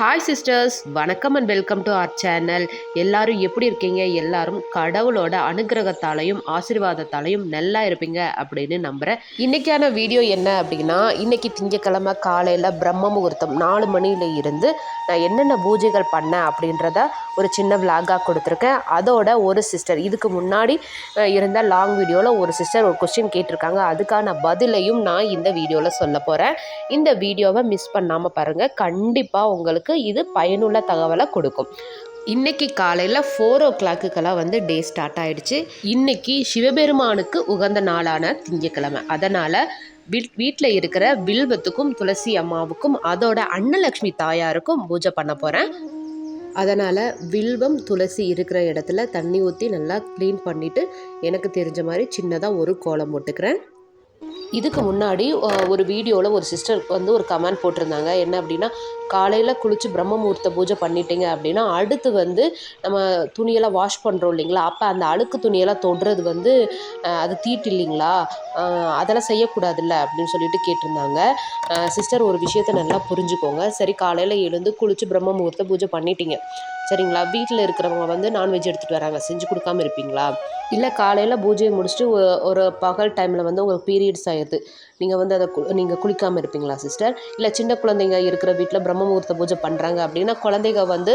Hi sisters வணக்கம் and welcome to our channel எல்லாரும் எப்படி இருக்கீங்க? எல்லாரும் கடவுளோட அனுகிரகத்தாலையும் ஆசீர்வாதத்தாலையும் நல்லா இருப்பீங்க அப்படின்னு நம்புகிறேன் இன்றைக்கான வீடியோ என்ன அப்படின்னா இன்னைக்கு திங்கக்கிழமை காலையில் பிரம்ம முகூர்த்தம் நாலு மணியில இருந்து நான் என்னென்ன பூஜைகள் பண்ணேன் அப்படின்றத ஒரு சின்ன விளாகாக கொடுத்துருக்கேன். அதோட ஒரு சிஸ்டர் இதுக்கு முன்னாடி இருந்த லாங் வீடியோவில் ஒரு சிஸ்டர் ஒரு கொஸ்டின் கேட்டிருக்காங்க. அதுக்கான பதிலையும் நான் இந்த வீடியோவில் சொல்ல போகிறேன் இந்த வீடியோவை மிஸ் பண்ணாமல் பாருங்கள் கண்டிப்பாக உங்களுக்கு இது பயனுள்ள தகவலை கொடுக்கும். இன்னைக்கு காலையில் ஃபோர் ஓ கிளாக்குக்கெல்லாம் வந்து டே ஸ்டார்ட் ஆயிடுச்சு. இன்னைக்கு சிவபெருமானுக்கு உகந்த நாளான திங்கக்கிழமை அதனால் வீட் வீட்டில் இருக்கிற வில்வத்துக்கும் துளசி அம்மாவுக்கும் அதோட அன்னலக்ஷ்மி தாயாருக்கும் பூஜை பண்ண போகிறேன் அதனால் வில்வம் துளசி இருக்கிற இடத்துல தண்ணி ஊற்றி நல்லா க்ளீன் பண்ணிவிட்டு எனக்கு தெரிஞ்ச மாதிரி சின்னதாக ஒரு கோலம் போட்டுக்கிறேன். இதுக்கு முன்னாடி ஒரு வீடியோவில் ஒரு சிஸ்டர் வந்து ஒரு கமெண்ட் போட்டிருந்தாங்க. என்ன அப்படின்னா காலையில் குளித்து பிரம்ம முகூர்த்த பூஜை பண்ணிட்டீங்க அப்படின்னா அடுத்து வந்து நம்ம துணியெல்லாம் வாஷ் பண்ணுறோம் இல்லைங்களா? அப்போ அந்த அழுக்கு துணியெல்லாம் தொடுறது வந்து அது தீட்டு இல்லைங்களா அதெல்லாம் செய்யக்கூடாதுல்ல அப்படின்னு சொல்லிட்டு கேட்டிருந்தாங்க. சிஸ்டர் ஒரு விஷயத்தை நல்லா புரிஞ்சுக்கோங்க. சரி காலையில் எழுந்து குளித்து பிரம்ம முகூர்த்த பூஜை பண்ணிட்டீங்க. சரிங்களா? வீட்டில் இருக்கிறவங்க வந்து நான்வெஜ் எடுத்துகிட்டு வராங்க. செஞ்சு கொடுக்காம இருப்பீங்களா? இல்லை காலையில் பூஜையை முடிச்சுட்டு ஒரு பகல் டைமில் வந்து உங்களுக்கு பீரியட்ஸ் ஆயிடுது. நீங்கள் வந்து அதை நீங்கள் குளிக்காமல் இருப்பீங்களா சிஸ்டர் இல்லை சின்ன குழந்தைங்க இருக்கிற வீட்டில் பிரம்ம முகூர்த்த பூஜை பண்ணுறாங்க அப்படின்னா குழந்தைங்க வந்து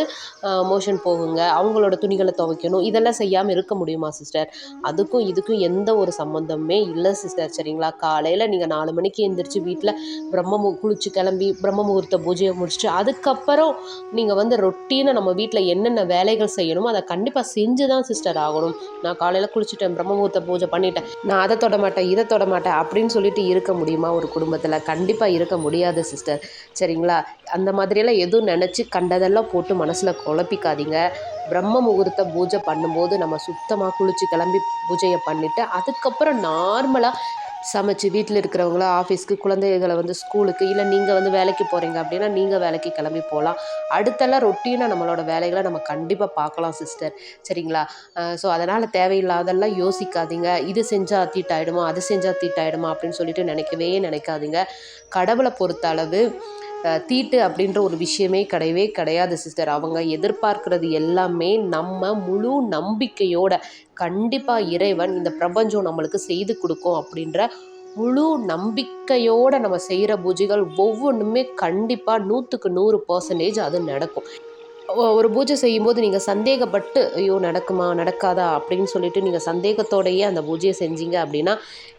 மோஷன் போகுங்க அவங்களோட துணிகளை துவைக்கணும் இதெல்லாம் செய்யாமல் இருக்க முடியுமா சிஸ்டர் அதுக்கும் இதுக்கும் எந்த ஒரு சம்மந்தமே இல்லை சிஸ்டர் சரிங்களா? காலையில் நீங்கள் நாலு மணிக்கு எழுந்திரிச்சு வீட்டில் பிரம்ம மு குளிச்சு கிளம்பி பிரம்ம முகூர்த்த பூஜையை முடிச்சுட்டு அதுக்கப்புறம் நீங்கள் வந்து ரொட்டீனாக நம்ம வீட்டில் என்னென்ன வேலைகள் செய்யணுமோ அதை கண்டிப்பாக செஞ்சு தான் சிஸ்டர் ஆகணும். நான் காலையில் குளிச்சுட்டேன் பிரம்ம முகூர்த்த பூஜை பண்ணிட்டேன் நான் அதை தொட மாட்டேன் இதை தொட மாட்டேன் அப்படின்னு சொல்லிட்டு இருக்க முடியுமா ஒரு குடும்பத்தில்? கண்டிப்பாக இருக்க முடியாது சிஸ்டர் சரிங்களா? அந்த மாதிரியெல்லாம் எதுவும் நினச்சி கண்டதெல்லாம் போட்டு மனசில் குழப்பிக்காதீங்க. பிரம்ம முகூர்த்த பூஜை பண்ணும்போது நம்ம சுத்தமாக குளிச்சு கிளம்பி பூஜையை பண்ணிவிட்டு அதுக்கப்புறம் நார்மலாக சமைச்சு வீட்டில் இருக்கிறவங்கள ஆஃபீஸ்க்கு குழந்தைகளை வந்து ஸ்கூலுக்கு இல்லை நீங்கள் வந்து வேலைக்கு போகிறீங்க அப்படின்னா நீங்கள் வேலைக்கு கிளம்பி போகலாம் அடுத்தெல்லாம் ரொட்டீனாக நம்மளோட வேலைகளை நம்ம கண்டிப்பாக பார்க்கலாம் சிஸ்டர். சரிங்களா? ஸோ அதனால் தேவையில்லாதெல்லாம் யோசிக்காதீங்க. இது செஞ்சால் தீட்டாயிடுமா அது செஞ்சால் தீட்டாயிடுமா அப்படின்னு சொல்லிட்டு நினைக்கவே நினைக்காதீங்க. கடவுளை பொறுத்த அளவு தீட்டு அப்படின்ற ஒரு விஷயமே கிடையவே கிடையாது சிஸ்டர் அவங்க எதிர்பார்க்கிறது எல்லாமே நம்ம முழு நம்பிக்கையோட கண்டிப்பாக இறைவன் இந்த பிரபஞ்சம் நம்மளுக்கு செய்து கொடுக்கும் அப்படின்ற முழு நம்பிக்கையோட நம்ம செய்கிற பூஜைகள் ஒவ்வொன்றுமே கண்டிப்பாக நூற்றுக்கு நூறு பர்சன்டேஜ் அது நடக்கும். ஒரு பூஜை செய்யும்போது நீங்கள் சந்தேகப்பட்டு ஐயோ நடக்குமா நடக்காதா? அப்படின்னு சொல்லிட்டு நீங்கள் சந்தேகத்தோடையே அந்த பூஜையை செஞ்சீங்க அப்படின்னா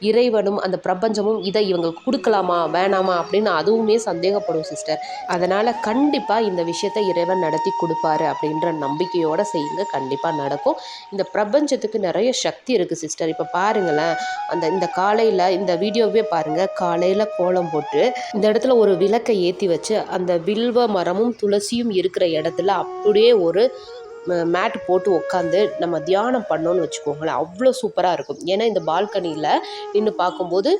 இறைவனும் அந்த பிரபஞ்சமும் இதை இவங்களுக்கு கொடுக்கலாமா வேணாமா அப்படின்னு அதுவுமே சந்தேகப்படும் சிஸ்டர். அதனால் கண்டிப்பாக இந்த விஷயத்தை இறைவன் நடத்தி கொடுப்பாரு அப்படின்ற நம்பிக்கையோடு செய்யுங்க. கண்டிப்பாக நடக்கும். இந்த பிரபஞ்சத்துக்கு நிறைய சக்தி இருக்குது சிஸ்டர். இப்போ பாருங்களேன் அந்த இந்த காலையில் இந்த வீடியோவே பாருங்கள் காலையில் கோலம் போட்டு இந்த இடத்துல ஒரு விளக்கை ஏற்றி வச்சு அந்த வில்வ மரமும் துளசியும் இருக்கிற இடத்துல அப்படியே ஒரு மேட் போட்டு உட்காந்து நம்ம தியானம் பண்ணோன்னு வச்சுக்கோங்களேன். அவ்வளோ சூப்பராக இருக்கும். ஏன்னா இந்த பால்கனியில் நின்று பார்க்கும்போது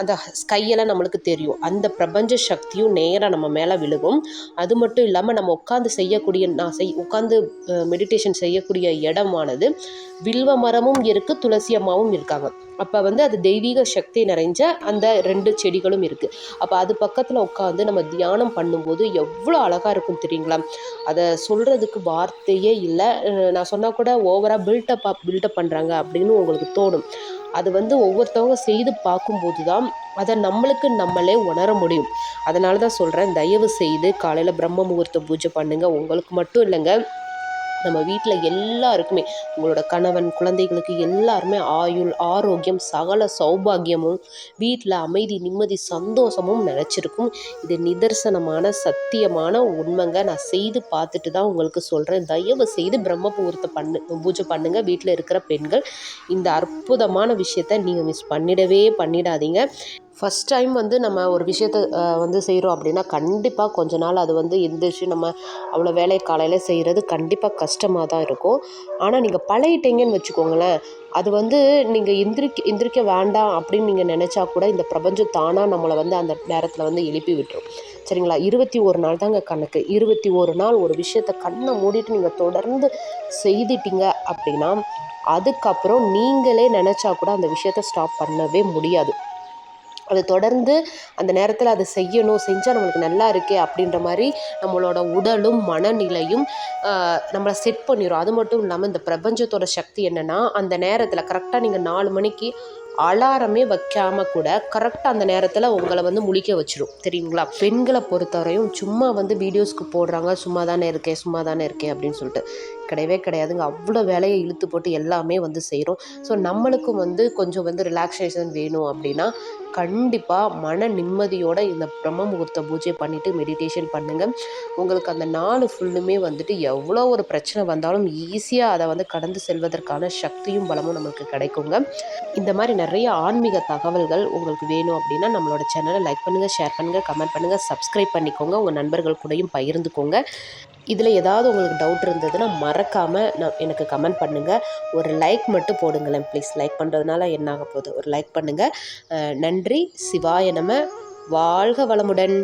அந்த ஸ்கையெல்லாம் நம்மளுக்கு தெரியும். அந்த பிரபஞ்ச சக்தியும் நேராக நம்ம மேலே விழுகும். அது மட்டும் இல்லாமல் நம்ம உட்காந்து செய்யக்கூடிய நான் செய் உட்காந்து மெடிடேஷன் செய்யக்கூடிய இடமானது வில்வ மரமும் இருக்குது துளசி அம்மாவும் இருக்காங்க. அப்போ வந்து அது தெய்வீக சக்தி நிறைஞ்ச அந்த ரெண்டு செடிகளும் இருக்குது அப்போ அது பக்கத்தில் உட்காந்து நம்ம தியானம் பண்ணும்போது எவ்வளோ அழகாக இருக்கும் தெரியுங்களா? அதை சொல்கிறதுக்கு வார்த்தையே இல்லை. நான் சொன்னால் கூட ஓவராக பில்டப் பில்டப் பண்ணுறாங்க அப்படின்னு உங்களுக்கு தோணும். அது வந்து ஒவ்வொருத்தவங்க செய்து பார்க்கும்போது தான் அதை நம்மளுக்கு நம்மளே உணர முடியும். அதனால தான் சொல்கிறேன் தயவு செய்து காலையில் பிரம்ம முகூர்த்த பூஜை பண்ணுங்கள் உங்களுக்கு மட்டும் இல்லைங்க நம்ம வீட்டில் எல்லாருக்குமே உங்களோட கணவன் குழந்தைகளுக்கு எல்லாருமே ஆயுள் ஆரோக்கியம் சகல சௌபாகியமும் வீட்டில் அமைதி நிம்மதி சந்தோஷமும் நினச்சிருக்கும் இது நிதர்சனமான சத்தியமான உண்மைங்க. நான் செய்து பார்த்துட்டு தான் உங்களுக்கு சொல்கிறேன் தயவு செய்து பிரம்ம பண்ணு பூஜை பண்ணுங்கள் வீட்டில் இருக்கிற பெண்கள் இந்த அற்புதமான விஷயத்த நீங்கள் மிஸ் பண்ணிடவே பண்ணிடாதீங்க. ஃபஸ்ட் டைம் வந்து நம்ம ஒரு விஷயத்த வந்து செய்கிறோம் அப்படின்னா கண்டிப்பாக கொஞ்ச நாள் அது வந்து எந்திரிச்சு நம்ம அவ்வளோ வேலை காலையில் செய்கிறது கண்டிப்பாக கஷ்டமாக தான் இருக்கும். ஆனால் நீங்கள் பழகிட்டீங்கன்னு வச்சுக்கோங்களேன் அது வந்து நீங்கள் எந்திரிக்க எந்திரிக்க வேண்டாம் அப்படின்னு நீங்கள் நினச்சா கூட இந்த பிரபஞ்சம் தானாக நம்மளை வந்து அந்த நேரத்தில் வந்து எழுப்பி விட்டுரும். சரிங்களா? இருபத்தி ஒரு நாள் தாங்க கணக்கு. இருபத்தி ஒரு நாள் ஒரு விஷயத்த கண்ணை மூடிட்டு நீங்கள் தொடர்ந்து செய்துட்டீங்க அப்படின்னா அதுக்கப்புறம் நீங்களே நினச்சா கூட அந்த விஷயத்த ஸ்டாப் பண்ணவே முடியாது. அது தொடர்ந்து அந்த நேரத்தில் அதை செய்யணும் செஞ்சால் நம்மளுக்கு நல்லா இருக்கே அப்படின்ற மாதிரி நம்மளோட உடலும் மனநிலையும் நம்மளை செட் பண்ணிடும் அது மட்டும் இல்லாமல் இந்த பிரபஞ்சத்தோட சக்தி என்னென்னா அந்த நேரத்தில் கரெக்டாக நீங்கள் நாலு மணிக்கு அலாரமே வைக்காம கூட கரெக்டாக அந்த நேரத்தில் உங்களை வந்து முழிக்க வச்சிடும் தெரியுங்களா? பெண்களை பொறுத்தவரையும் சும்மா வந்து வீடியோஸ்க்கு போடுறாங்க சும்மா தானே இருக்கேன் சும்மா தானே இருக்கேன் அப்படின்னு சொல்லிட்டு. கிடையவே கிடையாதுங்க. அவ்வளோ வேலையை இழுத்து போட்டு எல்லாமே வந்து செய்கிறோம் ஸோ நம்மளுக்கும் வந்து கொஞ்சம் வந்து ரிலாக்ஸேஷன் வேணும் அப்படின்னா கண்டிப்பாக மன நிம்மதியோட இந்த பிரம்ம முகூர்த்த பூஜை பண்ணிவிட்டு மெடிடேஷன் பண்ணுங்கள் உங்களுக்கு அந்த நாள் ஃபுல்லுமே வந்துட்டு எவ்வளோ ஒரு பிரச்சனை வந்தாலும் ஈஸியாக அதை வந்து கடந்து செல்வதற்கான சக்தியும் பலமும் நம்மளுக்கு கிடைக்குங்க. இந்த மாதிரி நிறைய ஆன்மீக தகவல்கள் உங்களுக்கு வேணும் அப்படின்னா நம்மளோட சேனலை லைக் பண்ணுங்கள் ஷேர் பண்ணுங்கள் கமெண்ட் பண்ணுங்கள் சப்ஸ்கிரைப் பண்ணிக்கோங்க. உங்கள் நண்பர்கள் கூடயும் பகிர்ந்துக்கோங்க. இதில் ஏதாவது உங்களுக்கு டவுட் இருந்ததுன்னா மறக்காமல் நான் எனக்கு கமெண்ட் பண்ணுங்கள் ஒரு லைக் மட்டும் போடுங்களேன் ப்ளீஸ் லைக் பண்ணுறதுனால என்ன ஆக போகுது? ஒரு லைக் பண்ணுங்கள் நன்றி. சிவாய நம. வாழ்க வளமுடன்.